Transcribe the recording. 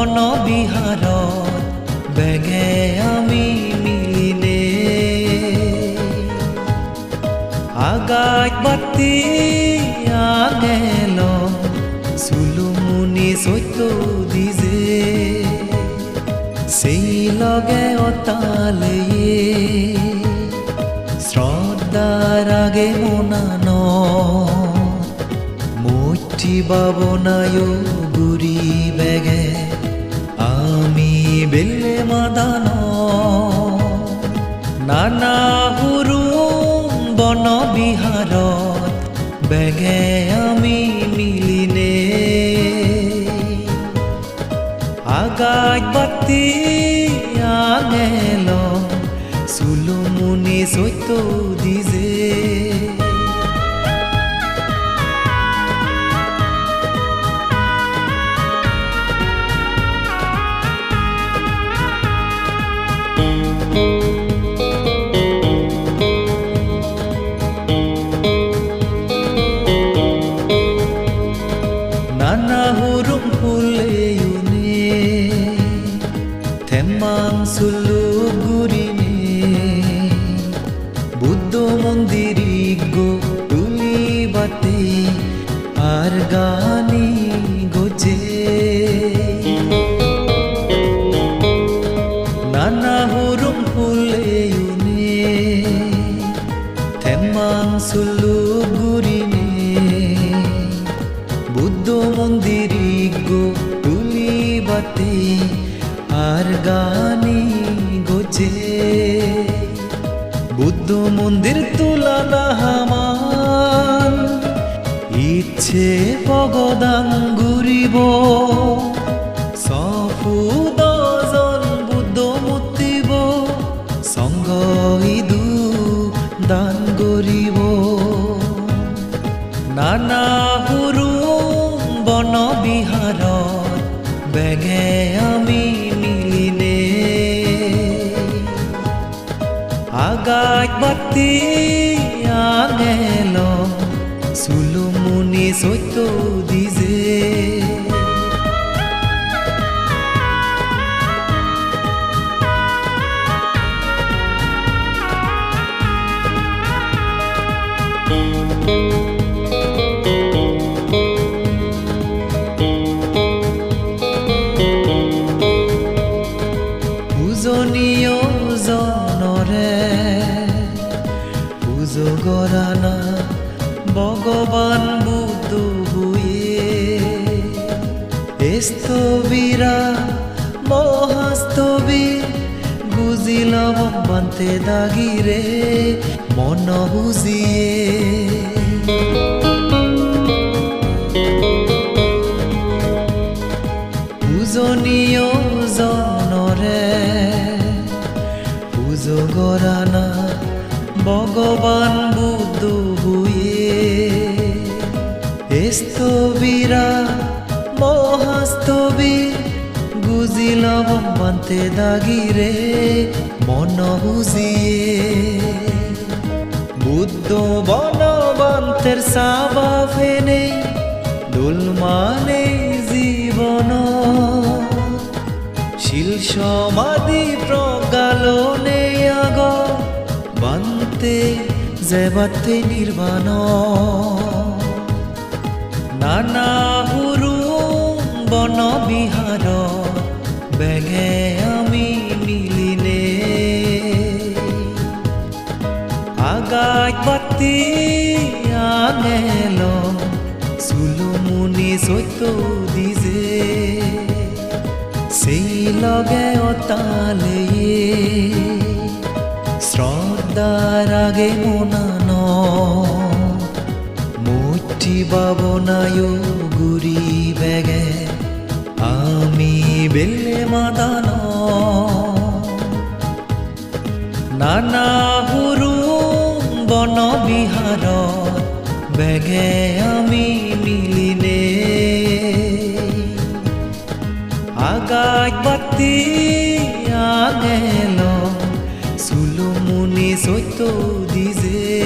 চরণ বেগে আমি মিলিলে। আগাত বাতি আগেল চুলুমুনি সৈত দিজে। সেই লগে অতালে শ্রদ্ধার আগে মনান। মুঠি বাবনায় গুরি বেগে বেলে মাদান। নানা হুৰুম বন বিহাৰত বেগে আমি মিলিনে। আগাত বাতি আগেল চুলুমুনি সত্য দিজে। ফুলেয়ুনে থেমাং সুলু গুরিনে। বুদ্ধ মন্দিরি গো তুলি নানা হুৰুম ফুলেয়ুনে থেমাং সুলু গুরিনে বুদ্ধ মন্দিরি গো তুলি বাতে আর গানি গোজে বুদ্ধ মন্দির তুলানা হামান ইচ্ছে পগদান ঘুরিব ইদু দান গরিব নানা হুৰুম বন বিহাৰত বেগে আমি মিলিনে আগাত বাতি আগেল চুলুমুনি সত্য দিজে। পূজনীয় জনরে পুজো গরানা ভগবান বুদ্ধ হুয়ে স্তবীরা মহাস্তবী বুজিল বান্তে দাগিরে মন বুজিয়ে। ভগবান বুদ্ধ হুয়ে স্তবীরা মহাস্তবী গুজিল বান্তে দাগিরে মন বুঝিয়ে। বুদ্ধ বনবান্তের সাবা ফেনে দুলমানে জীবন। শিল সমাধি প্রগালনে জেবাতে নির্বাণ। নানা হুৰুম বন বিহাৰত বেগে আমি মিলিনে। আগাত বাতি আগেল চুলুমুনি সত্য দিজে। সেই লগে অতালে আগে মনান মুঠি বাবনায় গুরি বেগে আমি বেলে মাদান নানা হুৰুম বন বিহাৰত বেগে আমি মিলিনে আগাত বাতি আগেল মনে সত্য দিজে